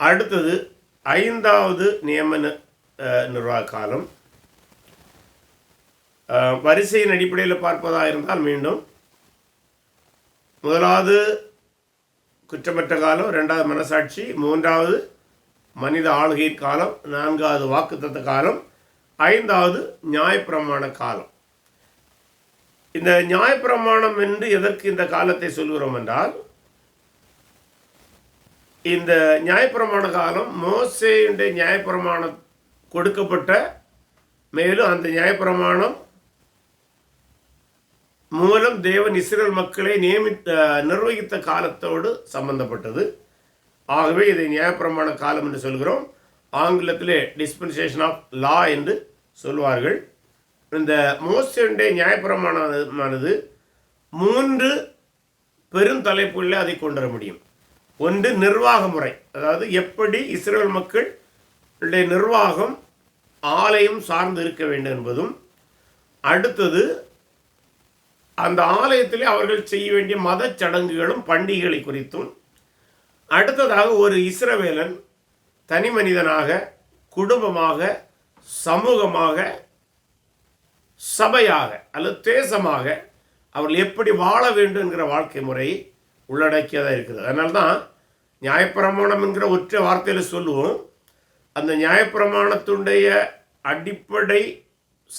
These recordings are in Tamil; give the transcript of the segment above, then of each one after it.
அடுத்தது ஐந்தாவது நியமன நிர்வாக காலம். வரிசையின் அடிப்படையில் பார்ப்பதாக இருந்தால் மீண்டும் முதலாவது குற்றமற்ற காலம் ரெண்டாவது மனசாட்சி மூன்றாவது மனித ஆளுகை காலம் நான்காவது வாக்குத்தத்த காலம் ஐந்தாவது நியாயப்பிரமாண காலம். இந்த நியாயப்பிரமாணம் என்று எதற்கு இந்த காலத்தை சொல்கிறோம் என்றால் இந்த நியாயப்பிரமாண காலம் மோசேயுடைய நியாயப்பிரமாணம் கொடுக்கப்பட்ட மேலும் அந்த நியாயப்பிரமாணம் மூலம் தேவன் இஸ்ரேல் மக்களை நியமித்த நிர்வகித்த காலத்தோடு சம்பந்தப்பட்டது. ஆகவே இதை நியாயப்பிரமாண காலம் என்று சொல்கிறோம். ஆங்கிலத்திலே டிஸ்பென்சேஷன் ஆஃப் லா என்று சொல்வார்கள். இந்த மோசனுடைய நியாயப்பிரமாணமானது மூன்று பெருந்தலைப்புகளில் அதை கொண்டு வர முடியும். ஒன்று நிர்வாக முறை அதாவது எப்படி இஸ்ரேல் மக்களுடைய நிர்வாகம் ஆலயம் சார்ந்து இருக்க வேண்டும் என்பதும் அடுத்தது அந்த ஆலயத்திலே அவர்கள் செய்ய வேண்டிய மத சடங்குகளும் பண்டிகைகளை குறித்தும் அடுத்ததாக ஒரு இஸ்ரவேலன் தனி மனிதனாக குடும்பமாக சமூகமாக சபையாக அல்லது தேசமாக அவர்கள் எப்படி வாழ வேண்டும் என்கிற வாழ்க்கை முறையை உள்ளடக்கியதாக இருக்குது. அதனால தான் நியாயப்பிரமாணம் என்கிற ஒற்றை வார்த்தையில் சொல்லுவோம். அந்த நியாயப்பிரமாணத்துடைய அடிப்படை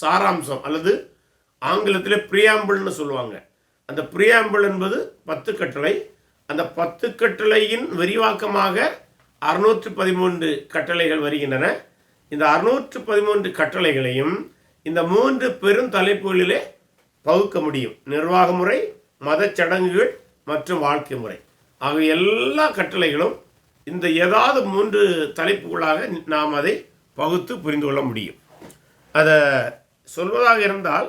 சாராம்சம் அல்லது ஆங்கிலத்தில் பிரியாம்பிள்னு சொல்லுவாங்க. அந்த பிரியாம்பிள் என்பது பத்து கட்டளை. அந்த பத்து கட்டளையின் விரிவாக்கமாக அறுநூற்று பதிமூன்று கட்டளைகள் வருகின்றன. இந்த அறுநூற்று பதிமூன்று கட்டளைகளையும் இந்த மூன்று பெரும் தலைப்புகளிலே பகுக்க முடியும். நிர்வாக முறை மதச் சடங்குகள் மற்றும் வாழ்க்கை முறை. ஆகிய எல்லா கட்டளைகளும் இந்த ஏதாவது மூன்று தலைப்புகளாக நாம் அதை பகுத்து புரிந்து கொள்ள முடியும். அதை சொல்வதாக இருந்தால்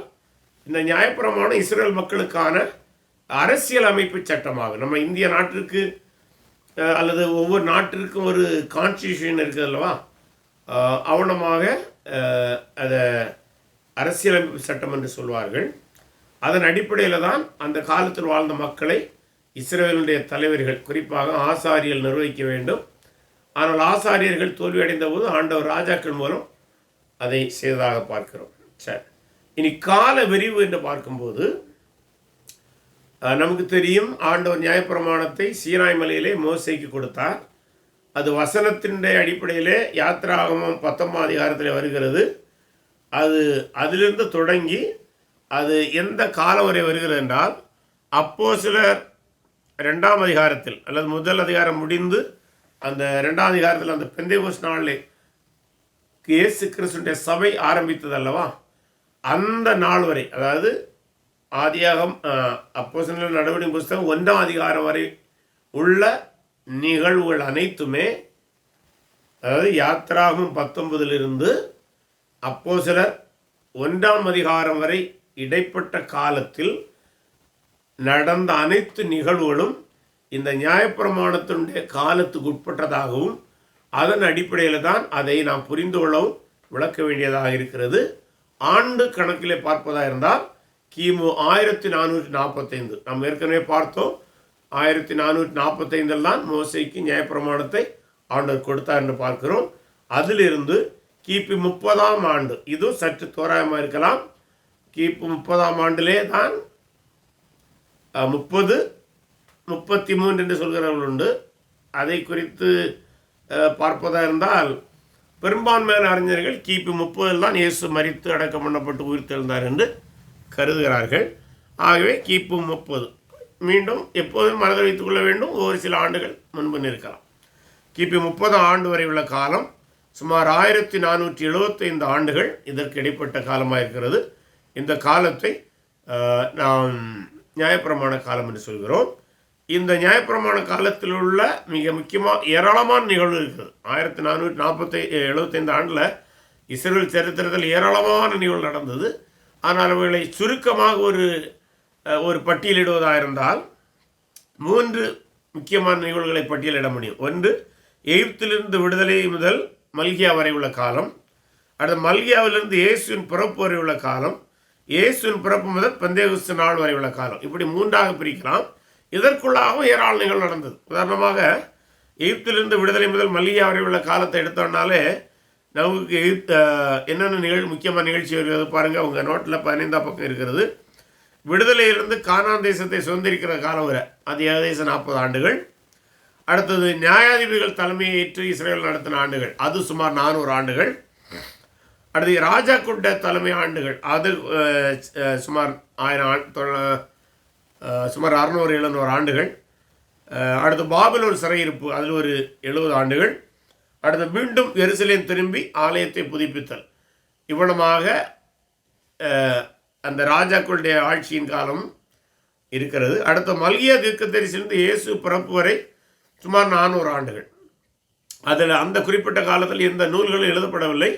இந்த நியாயப்பிரமாணம் இஸ்ரேல் மக்களுக்கான அரசியல் அமைப்பு சட்டமாகும் நம்ம இந்திய நாட்டிற்கு அல்லது ஒவ்வொரு நாட்டிற்கும் ஒரு கான்ஸ்டியூஷன் இருக்குது அல்லவா? அவனமாக அதை அரசியலமைப்பு சட்டம் என்று சொல்வார்கள். அதன் அடிப்படையில் தான் அந்த காலத்தில் வாழ்ந்த மக்களை இஸ்ரேலுடைய தலைவர்கள் குறிப்பாக ஆசாரியர்கள் நிர்வகிக்க வேண்டும். ஆனால் ஆசாரியர்கள் தோல்வியடைந்த போது ஆண்டவர் ராஜாக்கள் மூலம் அதை செய்ததாக பார்க்கிறோம். சரி. இனி கால விரிவு என்று பார்க்கும்போது நமக்கு தெரியும் ஆண்டவர் நியாயப்பிரமாணத்தை சீனாய் மலையிலே மோசைக்கு கொடுத்தார். அது வசனத்தினுடைய அடிப்படையிலே யாத்திராகமம் பத்தொன்பது அதிகாரத்தில் வருகிறது. அது அதிலிருந்து தொடங்கி அது எந்த காலம் வரை வருகிறது என்றால் அப்போ சிலர் ரெண்டாம் அதிகாரத்தில் அல்லது முதல் அதிகாரம் முடிந்து அந்த ரெண்டாம் அதிகாரத்தில் அந்த பெந்தைகோஸ் நாளில் இயேசு கிறிஸ்துடைய சபை ஆரம்பித்தது அல்லவா? அந்த நாள் வரை அதாவது ஆதியாகம் அப்போ நடவடிக்கை புஸ்தகம் ஒன்றாம் அதிகாரம் வரை உள்ள நிகழ்வுகள் அனைத்துமே அதாவது யாத்ராகும் பத்தொன்பதிலிருந்து அப்போ சிலர் ஒன்றாம் அதிகாரம் வரை இடைப்பட்ட காலத்தில் நடந்த அனைத்து நிகழ்வுகளும் இந்த நியாயப்பிரமாணத்தினுடைய காலத்துக்கு உட்பட்டதாகவும் அதன் அடிப்படையில் தான் அதை நாம் புரிந்து கொள்ளவும் விளக்க வேண்டியதாக இருக்கிறது. ஆண்டு கணக்கிலே பார்ப்பதாக இருந்தால் கிமு ஆயிரத்தி நானூற்றி நாற்பத்தைந்து. நாம் ஏற்கனவே பார்த்தோம் ஆயிரத்தி நானூற்றி நாற்பத்தைந்தில் தான் மோசைக்கு நியாயப்பிரமாணத்தை ஆண்டவர் கொடுத்தார் என்று பார்க்கிறோம். அதிலிருந்து கிபி முப்பதாம் ஆண்டு இதுவும் சற்று தோராயமாக இருக்கலாம். கிபி முப்பதாம் ஆண்டிலே தான் முப்பது முப்பத்தி மூன்று என்று சொல்கிறவர்கள் உண்டு. அதை குறித்து பார்ப்பதாக இருந்தால் பெரும்பான்மையான அறிஞர்கள் கிபி முப்பதில் தான் இயேசு மறித்து அடக்கம் பண்ணப்பட்டு உயிர்த்தெழுந்தார் என்று கருதுகிறார்கள். ஆகவே கிபி முப்பது. மீண்டும் எப்போதும் மனதில் வைத்துக் கொள்ள வேண்டும். ஒரு சில ஆண்டுகள் முன்பு நிற்கலாம். கிபி முப்பது ஆண்டு வரை உள்ள காலம் சுமார் ஆயிரத்தி நானூற்றி எழுபத்தைந்து ஆண்டுகள் இதற்கு இடைப்பட்ட காலமாக இருக்கிறது இந்த காலத்தை நாம் நியாயப்பிரமாண காலம் என்று சொல்கிறோம். இந்த நியாயப்பிரமாண காலத்தில் உள்ள மிக முக்கியமாக ஏராளமான நிகழ்வு இருக்குது ஆயிரத்தி நானூற்றி நாற்பத்தி எழுபத்தைந்து ஆண்டில் இஸ்ரேல் சரித்திரத்தில் ஏராளமான நிகழ்வு நடந்தது. ஆனால் அவைகளை சுருக்கமாக ஒரு ஒரு பட்டியலிடுவதாக இருந்தால் மூன்று முக்கியமான நிகழ்வுகளை பட்டியலிட முடியும். ஒன்று எகிப்திலிருந்து விடுதலை முதல் மல்கியா வரை உள்ள காலம். அடுத்து மல்கியாவிலிருந்து இயேசுவின் பிறப்பு வரை உள்ள காலம். இயேசுவின் பிறப்பு முதல் பந்தேகுஸ்து நாள் வரை உள்ள காலம். இப்படி மூன்றாக பிரிக்கலாம். இதற்குள்ளாகவும் ஏராள நிகழ்வு நடந்தது. உதாரணமாக எகிப்திலிருந்து விடுதலை முதல் மல்லிகா வரை உள்ள காலத்தை எடுத்தோம்னாலே நமக்கு எகிப்த என்னென்ன நிகழ் முக்கியமான நிகழ்ச்சி வருகிறது பாருங்கள் உங்கள் நோட்டில் பதினைந்தாம் பக்கம் இருக்கிறது. விடுதலையிலிருந்து கானான் தேசத்தை சுதந்திரிக்கிற காலம் வரை அது ஏகதேசம் நாற்பது ஆண்டுகள். அடுத்தது நியாயாதிபதிகள் தலைமையை ஏற்று இஸ்ரேல் நடத்தின ஆண்டுகள் அது சுமார் நானூறு ஆண்டுகள். அடுத்து ராஜா கொண்ட தலைமை ஆண்டுகள். அது சுமார் ஆயிரம் ஆண்டு சுமார் அறுநூறு எழுநூறு ஆண்டுகள். அடுத்து பாபிலோன் சிறையிருப்பு அதில் ஒரு எழுபது ஆண்டுகள். அடுத்து மீண்டும் எருசலேம் திரும்பி ஆலயத்தை புதுப்பித்தல். இவ்வளமாக அந்த ராஜாக்களுடைய ஆட்சியின் காலம் இருக்கிறது. அடுத்த மல்கியா தீர்க்கதரிசிலிருந்து இயேசு பிறப்பு வரை சுமார் நானூறு ஆண்டுகள். அதில் அந்த குறிப்பிட்ட காலத்தில் எந்த நூல்களும் எழுதப்படவில்லை.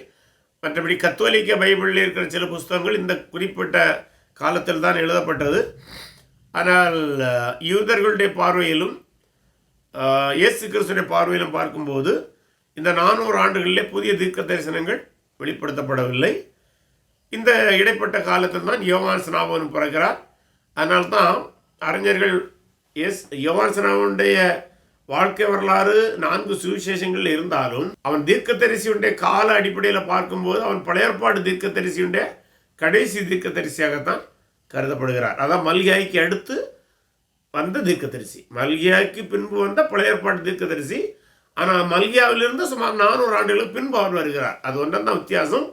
மற்றபடி கத்தோலிக்க பைபிளில் இருக்கிற சில புஸ்தகங்கள் இந்த குறிப்பிட்ட காலத்தில் தான் எழுதப்பட்டது. ஆனால் யூதர்களுடைய பார்வையிலும் இயேசு கிறிஸ்துடைய பார்வையிலும் பார்க்கும்போது இந்த நானூறு ஆண்டுகளிலே புதிய தீர்க்க தரிசனங்கள் வெளிப்படுத்தப்படவில்லை. இந்த இடைப்பட்ட காலத்தில் தான் யோவான் ஸ்நாபகன் பிறக்கிறார். அதனால்தான் அறிஞர்கள் எஸ் யோவான் ஸ்நாபனுடைய வாழ்க்கை வரலாறு நான்கு சுவிசேஷங்கள் இருந்தாலும் அவன் தீர்க்கதரிசியுடைய கால அடிப்படையில் பார்க்கும்போது அவன் பழையற்பாடு தீர்க்கதரிசியுடைய கடைசி தீர்க்கதரிசியாகத்தான் கருதப்படுகிறார். அதான் மல்கியாய்க்கு அடுத்து வந்த தீர்க்கதரிசி. மல்கியாய்க்கு பின்பு வந்த பழையற்பாடு தீர்க்கதரிசி. ஆனால் மல்கியாவிலிருந்து சுமார் நானூறு ஆண்டுகளுக்கு பின்பு அவர் வருகிறார். அது ஒன்றுதான் வித்தியாசம்.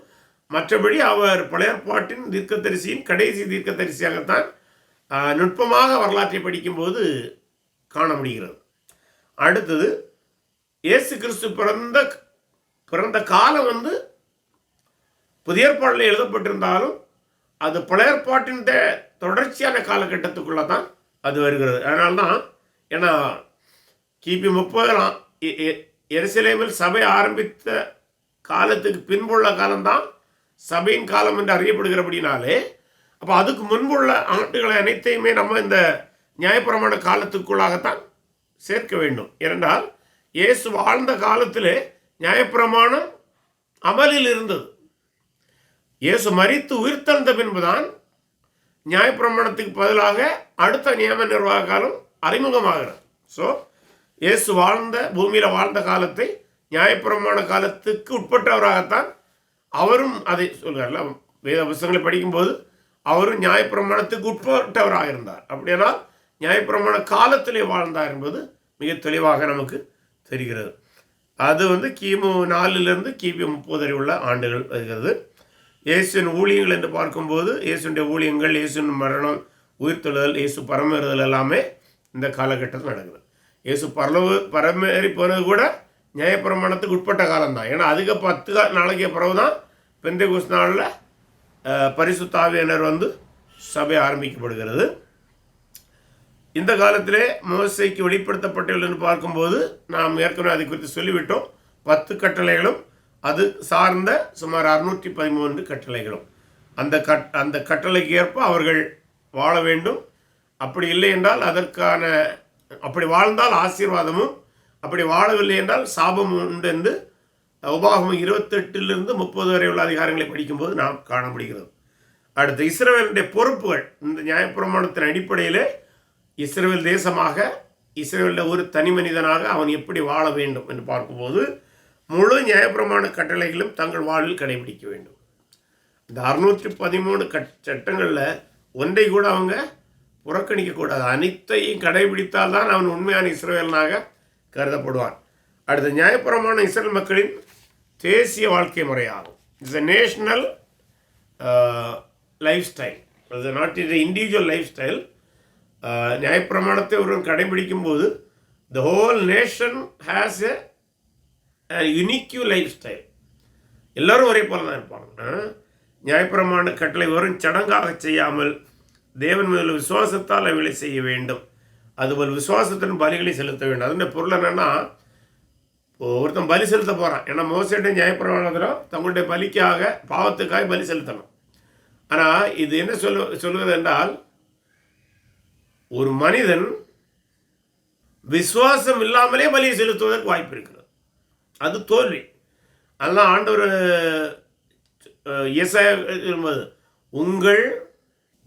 மற்றபடி அவர் பழையற்பாட்டின் தீர்க்கதரிசியின் கடைசி தீர்க்க தரிசியாகத்தான் நுட்பமாக வரலாற்றை படிக்கும்போது காண முடிகிறது. அடுத்தது இயேசு கிறிஸ்து பிறந்த பிறந்த காலம் வந்து புதிய ஏற்பாடில் எழுதப்பட்டிருந்தாலும் அது பழையற்பாட்டின் தே- தொடர்ச்சியான காலகட்டத்துக்குள்ளே தான் அது வருகிறது. அதனால தான் ஏன்னா கிபி முப்பதாம் எருசலேமில் சபை ஆரம்பித்த காலத்துக்கு பின்புள்ள காலம்தான் சபையின் காலம் என்று அறியப்படுகிறபடினாலே அப்போ அதுக்கு முன்புள்ள ஆண்டுகளை அனைத்தையுமே நம்ம இந்த நியாயப்பிரமாண காலத்துக்குள்ளாகத்தான் சேர்க்க வேண்டும். ஏனென்றால் இயேசு வாழ்ந்த காலத்திலே நியாயப்பிரமாணம் அமலில் இருந்தது. இயேசு மறித்து உயிர்த்தெழுந்த பின்புதான் நியாயப்பிரமாணத்துக்கு பதிலாக அடுத்த நியம நிர்வாக காலம் அறிமுகமாகிறது. ஸோ இயேசு வாழ்ந்த பூமியில் வாழ்ந்த காலத்தை நியாயப்பிரமாண காலத்துக்கு உட்பட்டவராகத்தான் அவரும் அதை சொல்கிறார்ல. வேத புத்தகங்களை படிக்கும்போது அவரும் நியாயப்பிரமாணத்துக்கு உட்பட்டவராக இருந்தார் அப்படியானால் நியாயப்பிரமாண காலத்திலே வாழ்ந்தார் என்பது மிக தெளிவாக நமக்கு தெரிகிறது. அது வந்து கிமு நாலுலேருந்து கிபி முப்பது வரை உள்ள ஆண்டுகள் வருகிறது. இயேசுவின் ஊழியங்கள் என்று பார்க்கும்போது இயேசுடைய ஊழியங்கள் இயேசுவின் மரணம் உயிர்த்தெழுதல் இயேசு பரமேறுதல் எல்லாமே இந்த காலகட்டத்தில் நடக்குது. இயேசு பரலவு பரமேறி போனது கூட நியாயப்பிரமாணத்துக்கு உட்பட்ட காலம்தான். ஏன்னா அதுக்கு பத்து கா- நாளைக்கு பிறகு தான் பெந்தை குஸ் நாளில் பரிசுத்தாவியனர் வந்து சபை ஆரம்பிக்கப்படுகிறது. இந்த காலத்திலே மோசைக்கு வெளிப்படுத்தப்பட்டுள்ளது பார்க்கும்போது நாம் ஏற்கனவே அதை குறித்து சொல்லிவிட்டோம். பத்து கட்டளைகளும் அது சார்ந்த சுமார் அறுநூற்றி பதிமூன்று கட்டளைகளும். அந்த கட் அந்த கட்டளைக்கு ஏற்ப அவர்கள் வாழ வேண்டும். அப்படி இல்லை என்றால் அதற்கான அப்படி வாழ்ந்தால் ஆசீர்வாதமும் அப்படி வாழவில்லை என்றால் சாபமும் உண்டு என்று உபாகமும் இருபத்தெட்டிலிருந்து முப்பது வரை உள்ள அதிகாரங்களை படிக்கும்போது நாம் காணப்படுகிறது. அடுத்து இஸ்ரேலுடைய பொறுப்புகள் இந்த நியாயப்பிரமாணத்தின் அடிப்படையிலே இஸ்ரேல் தேசமாக இஸ்ரேலில் ஒரு தனி மனிதனாக அவன் எப்படி வாழ வேண்டும் என்று பார்க்கும்போது முழு நியாயப்பிரமாண கட்டளைகளும் தங்கள் வாழ்வில் கடைபிடிக்க வேண்டும். இந்த அறுநூற்றி பதிமூணு கட் சட்டங்களில் ஒன்றை கூட அவங்க புறக்கணிக்கக்கூடாது அனைத்தையும் கடைபிடித்தால் தான் அவன் உண்மையான இஸ்ரேலனாக கருதப்படுவான். அடுத்த நியாயப்பிரமாண இஸ்ரேல் மக்களின் தேசிய வாழ்க்கை முறையாகும். It's a national life style அது not is individual life style நியாயப்பிரமாணத்தை ஒருவன் கடைபிடிக்கும் போது the whole nation has a unique lifestyle எல்லோரும் ஒரே போல தான் இருப்பாங்க. நியாயப்பிரமாண கட்டளை வரும் சடங்காக செய்யாமல் தேவன் மேல் விசுவாசத்தால் வேலை செய்ய வேண்டும். அதுபோல் விசுவாசத்தின் பலிகளை செலுத்த வேண்டும். அதனுடைய பொருள் என்னென்னா ஒருத்தன் பலி செலுத்த போகிறான் ஏன்னா மோசிட்ட நியாயப்பிரமாணத்தில் தங்களுடைய பலிக்காக பாவத்துக்காக பலி செலுத்தணும். ஆனால் இது என்ன சொல்லு சொல்வது என்றால் ஒரு மனிதன் விசுவாசம் இல்லாமலே பலி செலுத்துவதற்கு வாய்ப்பு இருக்கிறது. அது தோல்வி. அதெல்லாம் ஆண்டவர் இயேசாயா என்பது உங்கள்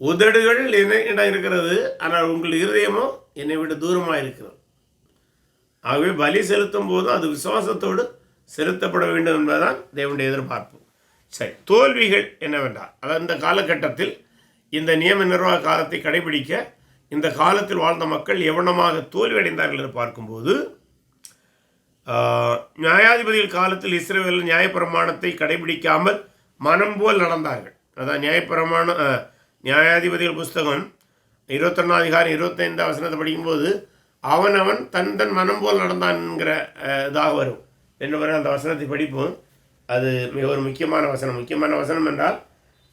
உதடுகள் என்ன இருக்கிறது? ஆனால் உங்கள் இருதயமோ என்னை விட தூரமாக இருக்கிறது. ஆகவே பலி செலுத்தும் போதும் அது விசுவாசத்தோடு செலுத்தப்பட வேண்டும் என்பதுதான் தேவனுடைய எதிர்பார்ப்பு. சரி தோல்விகள் என்னவென்றால் அந்த காலகட்டத்தில் இந்த நியம நிர்வாக காலத்தை கடைபிடிக்க இந்த காலத்தில் வாழ்ந்த மக்கள் எவனமாக தோல்வியடைந்தார்கள் என்று பார்க்கும்போது நியாயாதிபதிகள் காலத்தில் இஸ்ரேல் நியாயப்பிரமாணத்தை கடைபிடிக்காமல் மனம் போல் நடந்தார்கள். அதான் நியாயப்பிரமாண நியாயாதிபதிகள் புஸ்தகம் இருபத்தொன்னாம் அதிகாரம் இருபத்தைந்து வசனத்தை படிக்கும்போது அவன் அவன் தன் தன் மனம் போல் நடந்தான்ங்கிற இதாக வரும். என்ன வரும் அந்த வசனத்தை படிப்போம். அது மிக ஒரு முக்கியமான வசனம். முக்கியமான வசனம் என்றால்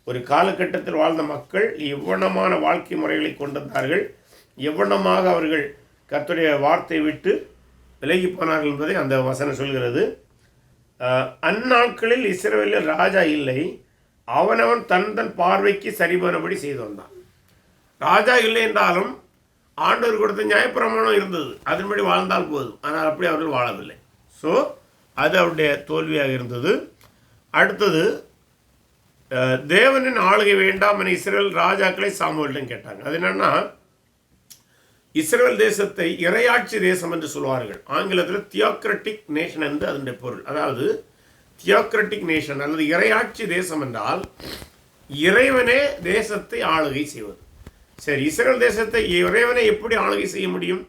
ஒரு காலகட்டத்தில் வாழ்ந்த மக்கள் எவ்வளமான வாழ்க்கை முறைகளை கொண்டிருந்தார்கள் எவ்வளமாக அவர்கள் கத்துடைய வார்த்தை விட்டு விலகி போனார்கள் என்பதை அந்த வசனம் சொல்கிறது. அந்நாட்களில் இஸ்ரேலில் ராஜா இல்லை அவனவன் தன் தன் பார்வைக்கு சரிபானபடி செய்து வந்தான். ராஜா இல்லை என்றாலும் ஆண்டவர் கொடுத்த நியாயப்பிரமாணம் இருந்தது அதன்படி வாழ்ந்தால் போதும் ஆனால் அப்படி அவர்கள் வாழவில்லை. ஸோ அது அவருடைய தோல்வியாக இருந்தது. அடுத்தது தேவனின் ஆளுகை வேண்டாம் என இஸ்ரேல் ராஜாக்களை சாமுவேலிடம் கேட்டாங்க. அது என்னன்னா இஸ்ரேல் தேசத்தை இறையாட்சி தேசம் என்று சொல்வார்கள். ஆங்கிலத்தில் தியோக்ரட்டிக் நேஷன் என்று அதனுடைய பொருள். அதாவது தியோக்ரட்டிக் நேஷன் அல்லது இறையாட்சி தேசம் என்றால் இறைவனே தேசத்தை ஆளுகை செய்வது. சரி இஸ்ரேல் தேசத்தை இறைவனை எப்படி ஆளுகை செய்ய முடியும்?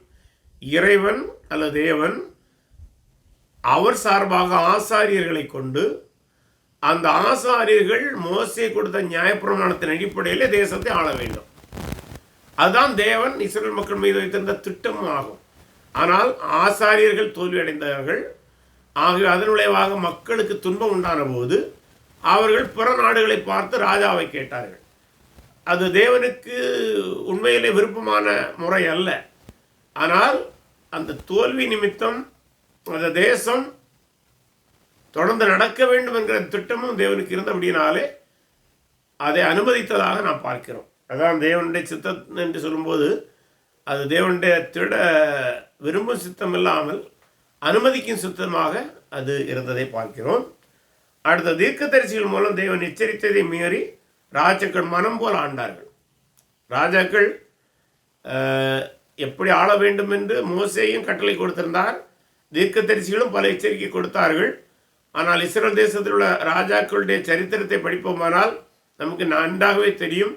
இறைவன் அல்லது தேவன் அவர் சார்பாக ஆசாரியர்களை கொண்டு அந்த ஆசாரியர்கள் மோசை கொடுத்த நியாயப்பிரமாணத்தின் அடிப்படையிலே தேசத்தை ஆள வேண்டும். அதுதான் தேவன் இஸ்ரேல் மக்கள் மீது வைத்திருந்த திட்டமும் ஆகும். ஆனால் ஆசாரியர்கள் தோல்வி அடைந்தார்கள் ஆகவே அதன் விளைவாக மக்களுக்கு துன்பம் உண்டான போது அவர்கள் பிற நாடுகளை பார்த்து ராஜாவை கேட்டார்கள். அது தேவனுக்கு உண்மையிலே விருப்பமான முறை அல்ல. ஆனால் அந்த தோல்வி நிமித்தம் அந்த தேசம் தொடர்ந்து நடக்க வேண்டும் என்கிற திட்டமும் தேவனுக்கு இருந்தபடினாலே அதை அனுமதித்ததாக நாம் பார்க்கிறோம். அதான் தேவனுடைய சித்தம் என்று சொல்லும்போது அது தேவனுடைய திட விரும்பும் சித்தம் இல்லாமல் அனுமதிக்கும் சித்தமாக அது இருந்ததை பார்க்கிறோம். அடுத்த தீர்க்கதரிசிகள் மூலம் தேவன் எச்சரித்ததை மீறி ராஜாக்கள் மனம் போல் ஆண்டார்கள். ராஜாக்கள் எப்படி ஆள வேண்டும் என்று மோசையும் கட்டளை கொடுத்திருந்தார். தீர்க்கதரிசிகளும் பல எச்சரிக்கை கொடுத்தார்கள். ஆனால் இஸ்ரேல் தேசத்தில் உள்ள ராஜாக்களுடைய சரித்திரத்தை படிப்போமானால் நமக்கு நன்றாகவே தெரியும்.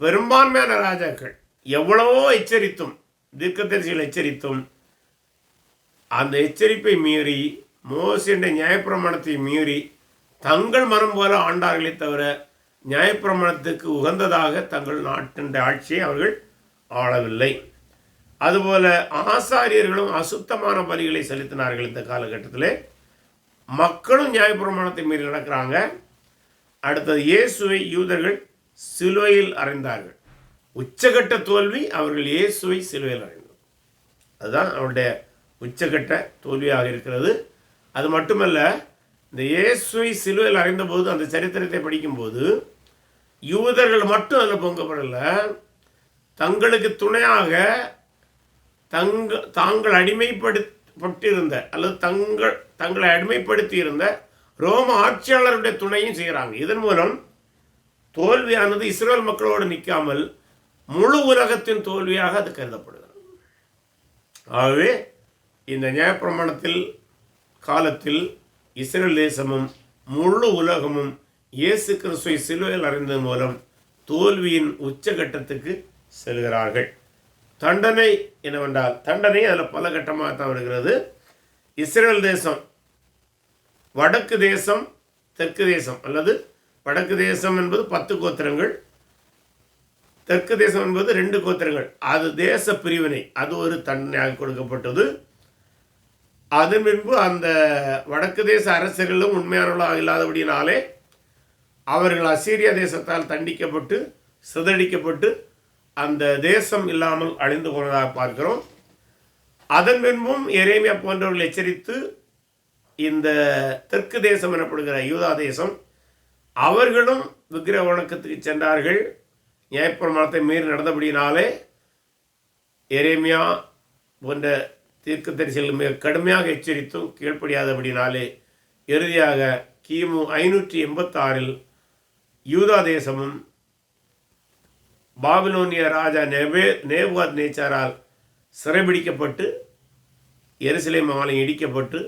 பெரும்பான்மையான ராஜாக்கள் எவ்வளவோ எச்சரித்தும் தீர்க்கதரிசிகள் எச்சரித்தும் அந்த எச்சரிப்பை மீறி மோசனுடைய நியாயப்பிரமாணத்தை மீறி தங்கள் மனம் போல ஆண்டார்களே தவிர நியாயப்பிரமாணத்துக்கு உகந்ததாக தங்கள் நாட்டின் ஆட்சியை அவர்கள் ஆளவில்லை. அதுபோல ஆசாரியர்களும் அசுத்தமான பலிகளை செலுத்தினார்கள் இந்த காலகட்டத்திலே. மக்களும் நியாயப்பிரமாணத்தை மீறி நடக்கிறாங்க. அடுத்தது இயேசுவை யூதர்கள் சிலுவையில் அறைந்தார்கள். உச்சகட்ட தோல்வி அவர்கள் இயேசுவை சிலுவையில் அறைந்தார் அதுதான் அவருடைய உச்சகட்ட தோல்வியாக இருக்கிறது. அது மட்டுமல்ல இந்த இயேசுவை சிலுவையில் அறைந்தபோது அந்த சரித்திரத்தை படிக்கும்போது யூதர்கள் மட்டும் அதில் பொங்கப்படலை. தங்களுக்கு துணையாக தங்க தாங்கள் பட்டிருந்த அல்லது தங்கள் தங்களை அடிமைப்படுத்தி இருந்த ரோம ஆட்சியாளருடைய துணையும் செய்கிறாங்க. இதன் மூலம் தோல்வியானது இஸ்ரேல் மக்களோடு நிற்காமல் முழு உலகத்தின் தோல்வியாக அது கருதப்படுகிறது. ஆகவே இந்த நியாயப்பிரமாணத்தில் காலத்தில் இஸ்ரேல் தேசமும் முழு உலகமும் இயேசு கிறிஸ்துவை சிலுவையில் அறிந்ததன் மூலம் தோல்வியின் உச்சகட்டத்துக்கு செல்கிறார்கள். தண்டனை என்னவென்றால் தண்டனை அதில் பல கட்டமாக தான் வருகிறது. இஸ்ரேல் தேசம் வடக்கு தேசம் தெற்கு தேசம் அல்லது வடக்கு தேசம் என்பது பத்து கோத்திரங்கள் தெற்கு தேசம் என்பது ரெண்டு கோத்திரங்கள். அது தேச பிரிவினை அது ஒரு தண்டனையாக கொடுக்கப்பட்டது. அதன் பின்பு அந்த வடக்கு தேச அரசர்களும் உண்மையானவர்களாக இல்லாதபடினாலே அவர்கள் அசீரியா தேசத்தால் தண்டிக்கப்பட்டு சிதறடிக்கப்பட்டு அந்த தேசம் இல்லாமல் அழிந்து போனதாக பார்க்கிறோம். அதன் பின்பும் எரேமியா போன்றவர்கள் எச்சரித்து இந்த தெற்கு தேசம் எனப்படுகிற யூதா தேசம் அவர்களும் விக்கிர வணக்கத்துக்கு சென்றார்கள். நியாயப்பிரமாணத்தை மீறி நடந்தபடினாலே எரேமியா போன்ற தீர்க்கதரிசிகள் மிக கடுமையாக எச்சரித்தும் கீழ்ப்படியாதபடினாலே இறுதியாக கிமு ஐநூற்றி எண்பத்தாறில் யூதா தேசமும் பாபிலோனிய ராஜா நெபே நேபுகாத் நேச்சாரால் சிறைபிடிக்கப்பட்டு எருசலேம் ஆலயம் இடிக்கப்பட்டு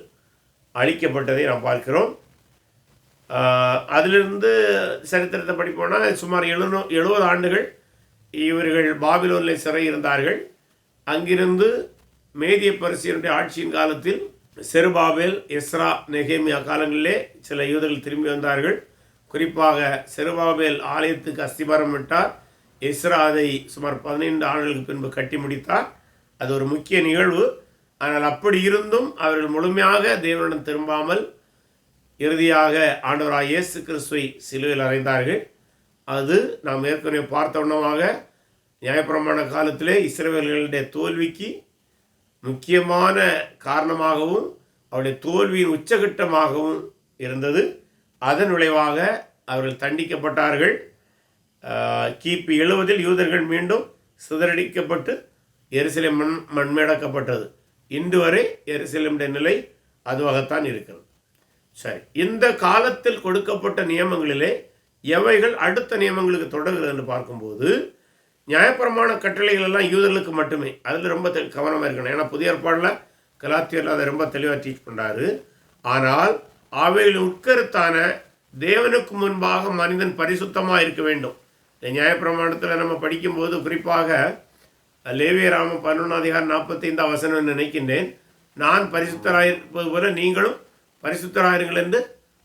அழிக்கப்பட்டதை நாம் பார்க்கிறோம். அதிலிருந்து சரித்திரத்தை படிப்போனால் சுமார் எழுநூ எழுபது ஆண்டுகள் இவர்கள் பாபிலோனில் சிறை இருந்தார்கள் அங்கிருந்து மேதிய பரிசியனுடைய ஆட்சியின் காலத்தில் செருபாபேல் எஸ்ரா நெகேமியா காலங்களிலே சில யூதர்கள் திரும்பி வந்தார்கள். குறிப்பாக செருபாபேல் ஆலயத்துக்கு அஸ்திபாரம் விட்டார். இஸ்ராதை அதை சுமார் பதினைந்து ஆண்டுகளுக்கு பின்பு கட்டி முடித்தார். அது ஒரு முக்கிய நிகழ்வு. ஆனால் அப்படி இருந்தும் அவர்கள் முழுமையாக தேவனிடம் திரும்பாமல் இறுதியாக ஆண்டவராக இயேசு கிறிஸ்துவை சிலுவையில் அறைந்தார்கள். அது நாம் ஏற்கனவே பார்த்த வண்ணமாக நியாயப்பிரமாண காலத்திலே இஸ்ரேவர்களுடைய தோல்விக்கு முக்கியமான காரணமாகவும் அவருடைய தோல்வியின் உச்சகட்டமாகவும் இருந்தது. அதன் விளைவாக அவர்கள் தண்டிக்கப்பட்டார்கள். கிபி எழுவதில் யூதர்கள் மீண்டும் சிதறடிக்கப்பட்டு எருசலேம் மண் மண்மேடக்கப்பட்டது. இன்று வரை எருசலேமுடைய நிலை அதுவாகத்தான் இருக்கிறது. சரி இந்த காலத்தில் கொடுக்கப்பட்ட நியமங்களிலே எவைகள் அடுத்த நியமங்களுக்கு தொடர்கிறது என்று பார்க்கும்போது நியாயப்பிரமாண கட்டளைகள் எல்லாம் யூதர்களுக்கு மட்டுமே. அதில் ரொம்ப தெ- கவனமாக இருக்கணும். ஏன்னா புதிய ஏற்பாடில் கலாத்தியரில் அதை ரொம்ப தெளிவாக டீச் பண்ணுறாரு ஆனால் அவைகளின் உட்கருத்தான தேவனுக்கு முன்பாக மனிதன் பரிசுத்தமாக இருக்க வேண்டும். இந்த நியாயப்பிரமாணத்தில் நம்ம படிக்கும்போது குறிப்பாக லேவியராம பதினொன்றாம் அதிகாரம் நாற்பத்தைந்தாம் வசனம் நினைக்கின்றேன். நான் பரிசுத்தராயிருப்பது போல நீங்களும் பரிசுத்தராயிருங்கள் என்று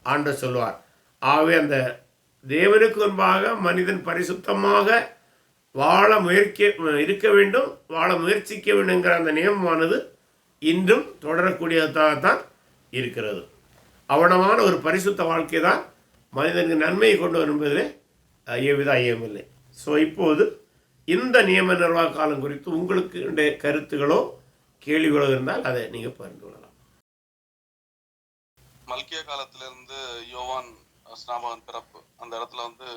ஆண்டு சொல்வார் ஆகவே அந்த தேவனுக்கு முன்பாக மனிதன் பரிசுத்தமாக வாழ முயற்சி இருக்க வேண்டும் வாழ முயற்சிக்க வேண்டுங்கிற அந்த நியமமானது இன்றும் தொடரக்கூடியதாகத்தான் இருக்கிறது. அவனமான ஒரு பரிசுத்த வாழ்க்கை தான் மனிதனுக்கு நன்மையை கொண்டு வரும் என்பதிலே எவ்வித ஐயமில்லை ஸோ இப்போது இந்த நியம நிர்வாக காலம் குறித்து உங்களுக்கு கருத்துகளோ கேள்விகளோ இருந்தால் அதை நீங்கள் பகிர்ந்து கொள்ளலாம். மல்கிய காலத்துல இருந்து யோவான் ஸ்நாபகன் பிறப்பு அந்த இடத்துல வந்து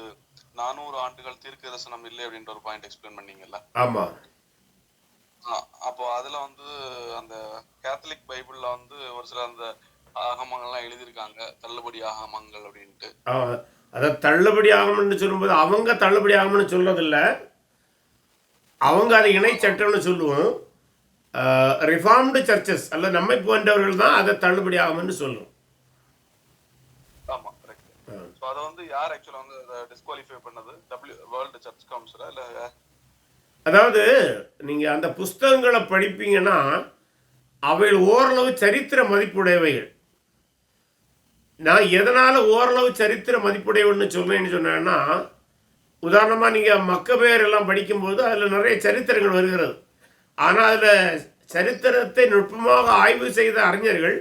நானூறு ஆண்டுகள் தீர்க்க தரிசனம் இல்லை அப்படின்ற ஒரு பாயிண்ட் எக்ஸ்பிளைன் பண்ணீங்கல்ல? ஆமாம் ஆ, அப்போ அதுல வந்து அந்த கேத்தலிக் பைபிள்ல வந்து ஒரு சில அந்த ஆகமங்கள்லாம் எழுதியிருக்காங்க தள்ளுபடி ஆகமங்கள் அப்படின்ட்டு. அதை தள்ளுபடி ஆகணும்னு சொல்லும்போது அவங்க தள்ளுபடி ஆகணும்னு சொல்றதில்ல. அவங்க அதை இணை சட்டம்னு சொல்லுவோம். ரிஃபார்ம்டு சர்ச்சஸ் அல்ல நம்மை போன்றவர்கள் தான் அதை தள்ளுபடி ஆகும்னு சொல்லுவோம் அதை வந்து யார் ஆக்சுவலா வந்து அதை டிஸ்குவாலிஃபை பண்ணது? டபிள்யூ வேர்ல்டு சர்ச் கவுன்சிலா இல்ல அதாவது நீங்கள் அந்த புஸ்தகங்களை படிப்பீங்கன்னா அவைகள் ஓரளவு சரித்திர மதிப்புடையவைகள். நான் எதனால் ஓரளவு சரித்திர மதிப்புடையவன்னு சொல்கிறேன்னு சொன்னேன்னா உதாரணமாக நீங்கள் மக்கபேர் எல்லாம் படிக்கும்போது அதில் நிறைய சரித்திரங்கள் வருகிறது. ஆனால் அதில் சரித்திரத்தை நுட்பமாக ஆய்வு செய்த அறிஞர்கள்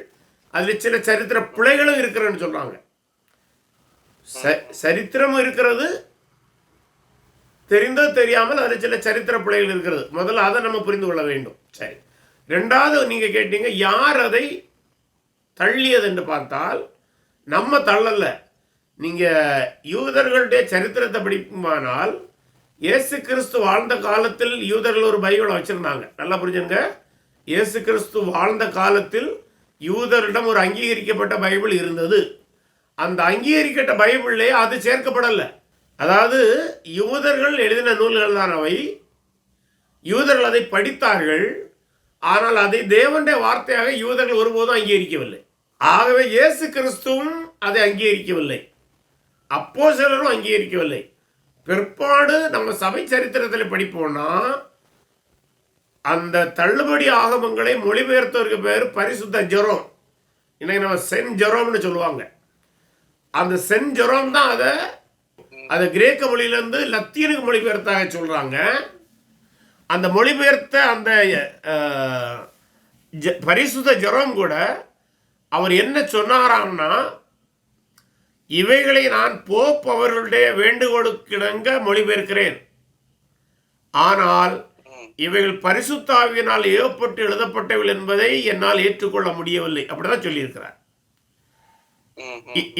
அதில் சில சரித்திர பிழைகளும் இருக்கிறன்னு சொல்கிறாங்க ச சரித்திரமும் இருக்கிறது தெரிந்தோ தெரியாமல் அதில் சில சரித்திர பிழைகள் இருக்கிறது. முதல்ல அதை நம்ம புரிந்து கொள்ள வேண்டும். சரி. ரெண்டாவது நீங்கள் கேட்டீங்க யார் அதை தள்ளியது என்று பார்த்தால் நம்ம தள்ளல நீங்கள் யூதர்களுடைய சரித்திரத்தை படிக்குமானால் இயேசு கிறிஸ்து வாழ்ந்த காலத்தில் யூதர்கள் ஒரு பைபிளை வச்சுருந்தாங்க. நல்லா புரிஞ்சுங்க. இயேசு கிறிஸ்து வாழ்ந்த காலத்தில் யூதரிடம் ஒரு அங்கீகரிக்கப்பட்ட பைபிள் இருந்தது. அந்த அங்கீகரிக்கப்பட்ட பைபிள்லே அது சேர்க்கப்படலை. அதாவது யூதர்கள் எழுதின நூல்கள் தான் அவை. யூதர்கள் அதை படித்தார்கள். ஆனால் அதை தேவனுடைய வார்த்தையாக யூதர்கள் ஒருபோதும் அங்கீகரிக்கவில்லை. ஆகவே இயேசு கிறிஸ்துவும் அதை அங்கீகரிக்கவில்லை. அப்போ சிலரும் அங்கீகரிக்கவில்லை. பிற்பாடு நம்ம சபை சரித்திரத்தில் படிப்போம்னா அந்த தள்ளுபடி ஆகமங்களை மொழிபெயர்த்தவருக்கு பேர் பரிசுத்த ஜெரோம். இன்னைக்கு நம்ம சென் ஜெரோம்னு சொல்லுவாங்க. அந்த சென் ஜெரோம் தான் அதை அதை கிரேக்க மொழியிலேருந்து லத்தீனுக்கு மொழிபெயர்த்தாக சொல்கிறாங்க அந்த மொழிபெயர்த்த அந்த ஜ- பரிசுத்த ஜெரோம் கூட அவர் என்ன சொன்னாராம்னா இவைகளை நான் போப் அவர்களுடைய வேண்டுகோளுக்கிணங்க மொழிபெயர்க்கிறேன். ஆனால் இவைகள் பரிசுத்தாவியினால் ஏவப்பட்டு எழுதப்பட்டவர்கள் என்பதை என்னால் ஏற்றுக்கொள்ள முடியவில்லை. அப்படிதான் சொல்லியிருக்கிறார்.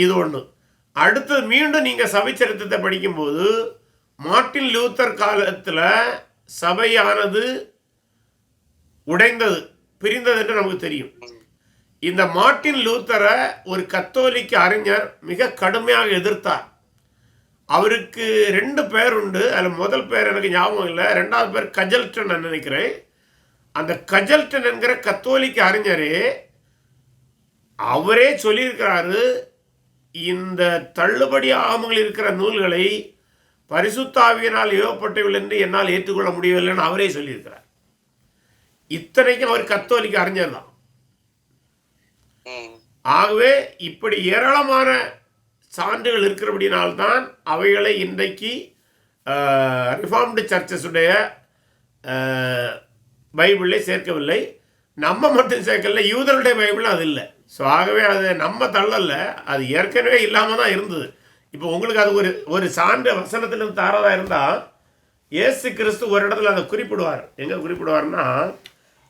இது ஒன்று அடுத்து மீண்டும் நீங்கள் சபை சரித்திரத்தை படிக்கும்போது மார்ட்டின் லூத்தர் காலத்தில் சபையானது உடைந்தது பிரிந்தது என்று நமக்கு தெரியும். இந்த மார்ட்டின் லூத்தரை ஒரு கத்தோலிக்க அறிஞர் மிக கடுமையாக எதிர்த்தார். அவருக்கு ரெண்டு பேர் உண்டு. அதில் முதல் பேர் எனக்கு ஞாபகம் இல்லை. ரெண்டாவது பேர் கஜல்டன் நினைக்கிறேன். அந்த கஜல்டன் என்கிற கத்தோலிக்க அறிஞரே அவரே சொல்லியிருக்கிறாரு இந்த தள்ளுபடி ஆகமங்கள் இருக்கிற நூல்களை பரிசுத்தாவியனால் ஏவப்பட்டவில்லை என்று என்னால் ஏற்றுக்கொள்ள முடியவில்லைன்னு அவரே சொல்லியிருக்கிறார். இத்தனைக்கும் அவர் கத்தோலிக்க அறிஞர் தான். ஆகவே இப்படி ஏராளமான சான்றுகள் இருக்கிறபடினால்தான் அவைகளை இன்றைக்கு ரிஃபார்ம்டு சர்ச்சஸுடைய பைபிளை சேர்க்கவில்லை. நம்ம மட்டும் சேர்க்கல யூதருடைய பைபிள் அது இல்லை. ஸோ ஆகவே அது நம்ம தள்ளல அது ஏற்கனவே இல்லாமல் தான் இருந்தது. இப்போ உங்களுக்கு அது ஒரு ஒரு சான்று வசனத்திலிருந்து தாரதா இருந்தால் இயேசு கிறிஸ்து ஒரு இடத்துல அதை குறிப்பிடுவார். எங்கே குறிப்பிடுவார்னா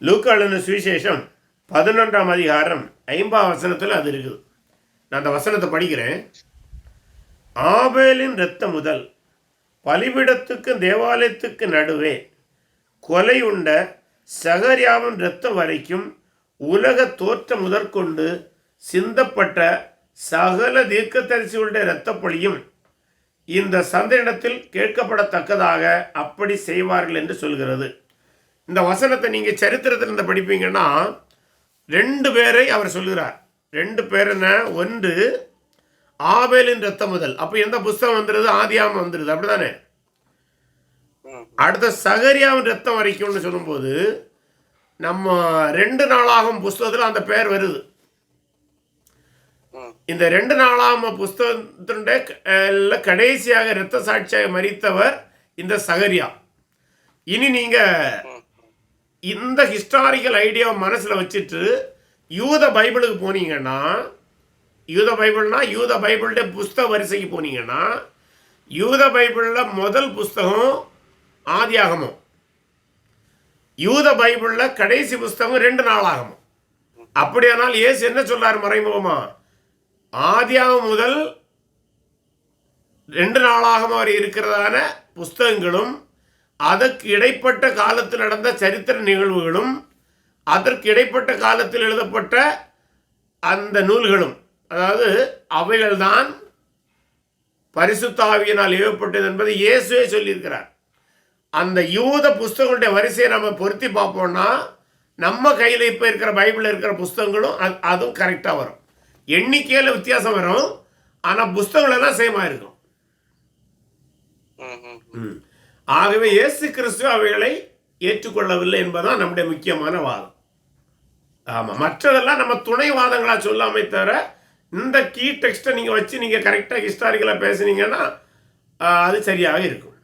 லூக்காளன சுவிசேஷம். பதினொன்றாம் அதிகாரம் ஐம்பாம் வசனத்தில் அது இருக்குது. நான் அந்த வசனத்தை படிக்கிறேன். ஆபேலின் இரத்தம் முதல் பலிபிடத்துக்கும் தேவாலயத்துக்கு நடுவே கொலை உண்ட சகரியாவின் இரத்தம் வரைக்கும் உலக தோற்றம் முதற்கொண்டு சிந்தப்பட்ட சகல தீர்க்கதரிசிகளுடைய இரத்தப்பொழியும் இந்த சந்தனத்தில் கேட்கப்படத்தக்கதாக அப்படி செய்வார்கள் என்று சொல்கிறது. இந்த வசனத்தை நீங்கள் சரித்திரத்தில் இருந்து படிப்பீங்கன்னா ரெண்டு பேரை அவர் சொல்கிறார் ரெண்டு பேர் என்ன? ஒன்று ஆபேலின் ரத்தம் முதல். அப்போ எந்த புஸ்தகம் வந்துடுது ஆதியாமம் வந்துடுது அப்படிதானே அடுத்த சகரியாவின் ரத்தம் வரைக்கும்னு சொல்லும்போது நம்ம ரெண்டு நாளாகும் புஸ்தகத்தில் அந்த பேர் வருது. இந்த ரெண்டு நாளாம புஸ்தகத்தினுடைய கடைசியாக இரத்த சாட்சியாக மறித்தவர் இந்த சகரியா. இனி நீங்கள் இந்த ஹிஸ்டாரிக்கல் ஐடியாவை மனசில் வச்சுட்டு யூத பைபிளுக்கு போனீங்கன்னா யூத பைபிள்னா யூத பைபிளுடைய புஸ்தக வரிசைக்கு போனீங்கன்னா யூத பைபிளில் முதல் புஸ்தகம் ஆதியாகமும். யூத பைபிளில் கடைசி புஸ்தகம் ரெண்டு நாளாகமும். அப்படியானால் ஏசு என்ன சொல்றார் மறைமுகமா? ஆதியாகம் முதல் ரெண்டு நாளாகமம் அவர் இருக்கிறதான புஸ்தகங்களும் அதற்கு இடைப்பட்ட காலத்தில் நடந்த சரித்திர நிகழ்வுகளும் அதற்கு இடைப்பட்ட காலத்தில் எழுதப்பட்ட அந்த நூல்களும் அதாவது அவைகள்தான் பரிசுத்தாவியினால் ஏவப்பட்டது என்பதை இயேசுவே சொல்லியிருக்கிறார். அந்த யூத புஸ்தகங்களுடைய வரிசையை நம்ம பொருத்தி பார்ப்போம்னா நம்ம கையில் இப்போ இருக்கிற பைபிளில் இருக்கிற புஸ்தகங்களும் அது- அதுவும் கரெக்டாக வரும். எண்ணிக்கையில் வித்தியாசம் வரும். ஆனால் புஸ்தகங்கள் எல்லாம் சேமாக இருக்கும். ம். ஆகவே இயேசு கிறிஸ்துவ அவைகளை ஏற்றுக்கொள்ளவில்லை என்பதுதான் நம்முடைய முக்கியமான வாதம். ஆமாம் மற்றதெல்லாம் நம்ம துணை வாதங்களாக சொல்லாமே தவிர இந்த கீ டெக்ஸ்ட்டை நீங்கள் வச்சு நீங்கள் கரெக்டாக ஹிஸ்டாரிக்கலாக பேசுனீங்கன்னா அது சரியாக இருக்கும்.